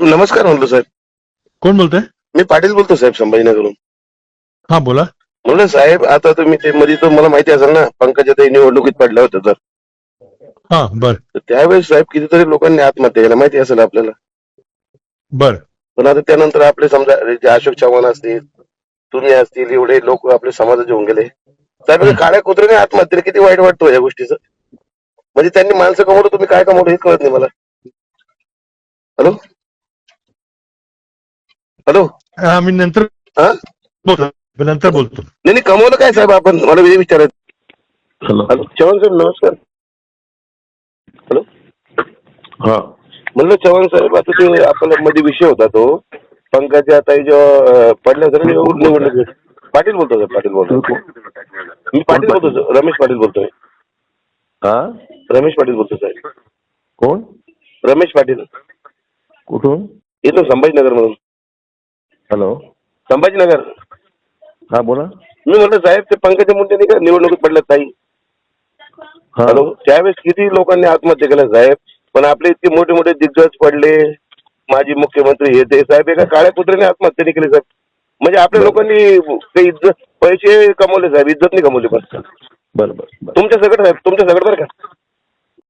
नमस्कार म्हणलो साहेब. कोण बोलतोय? मी पाटील बोलतो साहेब संभाजीनगरहून. हा बोला. म्हणलं साहेब आता तुम्ही ते मध्ये तर मला माहिती असेल ना पंकजाताई निवडणुकीत पडल्या होत्या तर. हा बर. तर त्यावेळेस साहेब कितीतरी लोकांनी आत्महत्या केल्या माहिती असेल आपल्याला. बर. पण आता त्यानंतर आपले समजा जे अशोक चव्हाण असतील तुम्ही असतील एवढे लोक आपले समाजाचे होऊन गेले. साहेब हे काळ्या कुत्र्याने आत्महत्या किती वाईट वाटतो या गोष्टीचं? म्हणजे त्यांनी माणसं कमवलं तुम्ही काय कमवलं हेच कळत नाही मला. हॅलो? हॅलो. हा, मी नंतर हा? बोलतो. नंतर बोलतो. नाही नाही, कमवलं काय साहेब आपण? मला हे विचारायचं. हॅलो. हॅलो चव्हाण साहेब नमस्कार. हॅलो. हा. म्हणलं चव्हाण साहेब आता ते आपला मध्ये विषय होता तो. पंकजा ताई जेव्हा अं, पडल्या होत्या ना तेव्हा निवडणूक पाटील बोलतो साहेब पाटील बोलतो मी पाटील बोलतो. रमेश पाटील बोलतोय. हा? रमेश पाटील बोलतो साहेब. कोण? रमेश पाटील. कुठून? येतो संभाजीनगर मधून हॅलो संभाजीनगर. हा बोला. मी म्हणलं साहेब ते पंकजा मुंडे नाही का निवडणुकीत पडल्या ताई? हा. हॅलो. त्यावेळेस किती लोकांनी आत्महत्या केल्या साहेब? पण आपले इतके मोठे मोठे दिग्गज पडले. माजी मुख्यमंत्री हे ते. साहेब एका काळ्या कुत्र्याने आत्महत्या नाही केली साहेब. म्हणजे आपल्या लोकांनी ते इज्जत पैसे कमवले साहेब. इज्जत नाही कमवली बस. बरं बरं बरं. तुमच्या सगळं साहेब. तुमच्या सगळं बरं का?